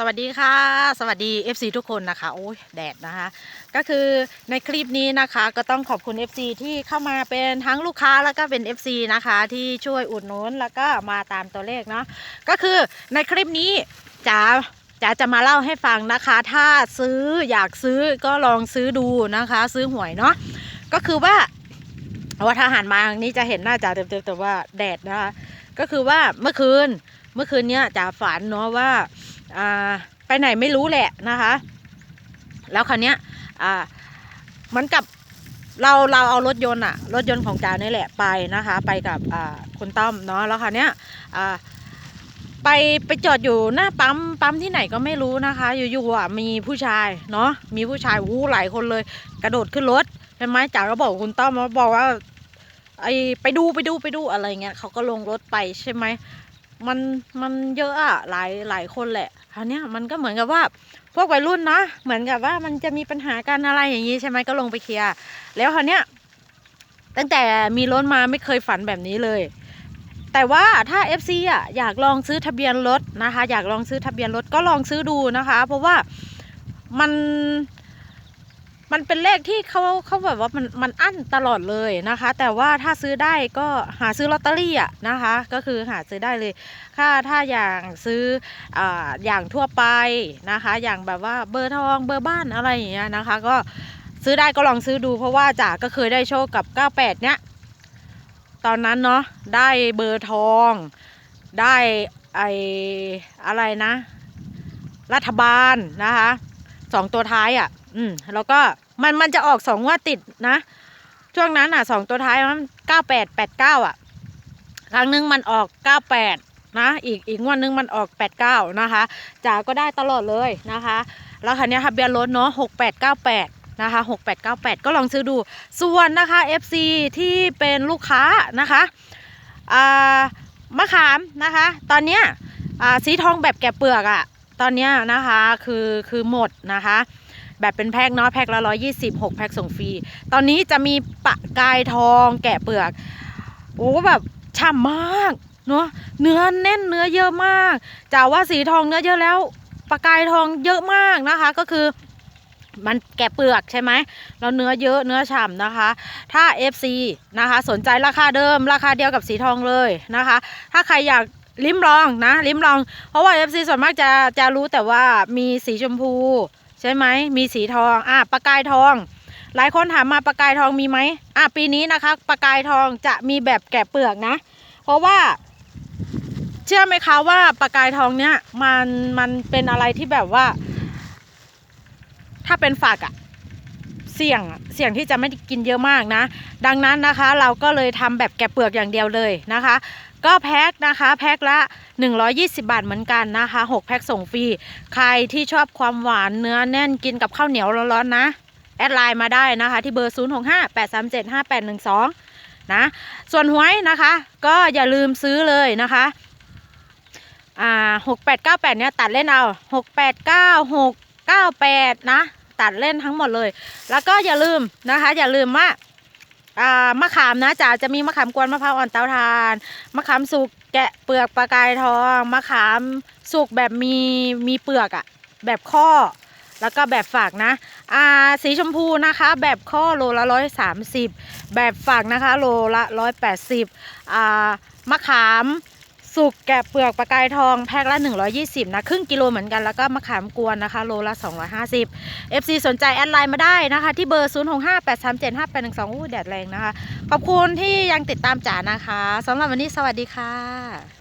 สวัสดีค่ะ สวัสดี FC ทุกคนนะคะโอ้ยแดดนะคะ ก็คือในคลิปนี้นะคะก็ต้องขอบคุณ FC ที่เข้ามาเป็นทั้งลูกค้าแล้วก็เป็น FC นะคะ ที่ช่วยอุดหนุนแล้วก็มาตามตัวเลขเนาะก็คือในคลิปนี้จ๋าจ๋าจะมาเล่าให้ฟังนะคะ ถ้าซื้ออยากซื้อก็ลองซื้อดูนะคะ ซื้อหวยเนาะก็คือว่าว่าถ้าหันมาทางนี้จะเห็นหน้าจ๋าเต็มๆแต่ว่าแดดนะคะ ก็คือว่าเมื่อคืนเมื่อคืนเนี้ยจ๋าฝันเนาะว่าอ่า ไปไหนไม่รู้แหละนะคะ แล้วคันเนี้ยเหมือนกับเราเราเอารถยนต์อะรถยนต์ของจ๋านี่แหละไปนะคะ ไปกับคุณต้อมเนาะแล้วคันเนี้ยไปไปจอดอยู่หน้าปั๊มปั๊มที่ไหนก็ไม่รู้นะคะ อยู่ๆอะมีผู้ชายเนาะมีผู้ชายวู้หลายคนเลย กระโดดขึ้นรถใช่ไหมจ๋าก็บอกคุณต้อมว่าบอกว่าไอไปดูไปดูไปดูอะไรเงี้ยเขาก็ลงรถไปใช่ไหมมันมันเยอะอะหลายหลายคนแหละ คราวนี้มันก็เหมือนกับว่าพวกวัยรุ่นเนาะเหมือนกับว่ามันจะมีปัญหากันอะไรอย่างนี้ใช่ไหมก็ลงไปเคลียร์แล้วคราวนี้ตั้งแต่มีรถมาไม่เคยฝันแบบนี้เลย แต่ว่าถ้า FC อะอยากลองซื้อทะเบียนรถนะคะ อยากลองซื้อทะเบียนรถก็ลองซื้อดูนะคะ เพราะว่ามัน มันเป็นเลขที่เขาเขาแบบว่ามันมันอั้นตลอดเลยนะคะ แต่ว่าถ้าซื้อได้ก็หาซื้อลอตเตอรี่อะนะคะ ก็คือหาซื้อได้เลยถ้าถ้าอย่างซื้ออาอย่างทั่วไปนะคะ อย่างแบบว่าเบอร์ทองเบอร์บ้านอะไรอย่างเงี้ยนะคะ ก็ซื้อได้ก็ลองซื้อดู เพราะว่าจ๋าก็เคยได้โชคกับ 98 เนี้ยตอนนั้นเนาะได้เบอร์ทอง ได้ไออะไรนะ รัฐบาลนะคะ สองตัวท้ายอะ อืม แล้วก็มันมันจะออกสองงว่าติดนะ ช่วงนั้นอะสองตัวท้ายมันเก้าแปดแปดเก้าอะ ครั้งหนึงมันออกเก้าแปดนะ อีกอีกงวดหนึงมันออกแปดเก้านะคะจ๋าก็ได้ตลอดเลยนะคะ แล้วคันนี้ทะเบียนรถเนาะหกแปดเก้าแปดนะคะหกแปดเก้าแปดก็ลองซื้อดู ส่วนนะคะ FC ที่เป็นลูกค้านะคะอ่ามะขามนะคะ ตอนเนี้ยอ่าสีทองแบบแกะเปลือกอะ ตอนนี้นะคะคือคือหมดนะคะ แบบเป็นแพ็คเนาะแพ็คละร้อยี่สิบหกแพ็คส่งฟรี ตอนนี้จะมีปะกายทองแกะเปลือกโอ้แบบฉ่ำมากเนาะเนื้อแน่นเนื้อเยอะมากจ่าว่าสีทองเนื้อเยอะแล้วปะกายทองเยอะมากนะคะ ก็คือมันแกะเปลือกใช่ไหมแล้วเนื้อเยอะเนื้อฉ่ำนะคะ ถ้า FC นะคะ สนใจราคาเดิมราคาเดียวกับสีทองเลยนะคะ ถ้าใครอยาก ลิ้มลองนะ ลิ้มลอง เพราะว่า FC ส่วนมากจะจะรู้แต่ว่ามีสีชมพู ใช่ไหมมีสีทองอะประกายทอง หลายคนถามมาประกายทองมีไหมอะปีนี้นะคะประกายทองจะมีแบบแกะเปลือกนะ เพราะว่า เชื่อไหมคะว่าประกายทองเนี้ยมันมันเป็นอะไรที่แบบว่า ถ้าเป็นฝักอะ เสี่ยงเสี่ยงที่จะไม่กินเยอะมากนะ ดังนั้นนะคะเราก็เลยทำแบบแกะเปลือกอย่างเดียวเลยนะคะ ก็แพ็คนะคะแพ็คละ 120 บาทเหมือนกันนะคะ6แพ็คส่งฟรีใครที่ชอบความหวานเนื้อแน่นกินกับข้าวเหนียวร้อนๆนะแอดไลน์มาได้นะคะที่เบอร์ 0 6 5 8 3 7 5 8 1 2 นะ ส่วนหวยนะคะ ก็อย่าลืมซื้อเลยนะคะอ่า6898เนี่ยตัดเล่นเอา689698นะ ตัดเล่นทั้งหมดเลย แล้วก็อย่าลืมนะคะ อย่าลืมว่าอ่ามะขามนะจ๋าจะมีมะขามกวนมะพร้าวอ่อนเตาทานมะขามสุกแกะเปลือกปลากายทองมะขามสุกแบบมีมีเปลือกอะแบบข้อ แล้วก็แบบฝากนะอ่าสีชมพูนะคะ แบบข้อโลละร้อยสามสิบแบบฝากนะคะ โลละร้อยแปดสิบอ่ามะขาม สุกแกะเปลือกปลากายทองแพ็คละ 120 นะ ครึ่งกิโลเหมือนกันแล้วก็มะขามกวนนะคะ โลละ 250 FC สนใจแอดไลน์มาได้นะคะ ที่เบอร์ 0 6 5 8 3 7 5 8 1 2อู้แดดแรงนะคะ ขอบคุณที่ยังติดตามจ๋านะคะสำหรับวันนี้สวัสดีค่ะ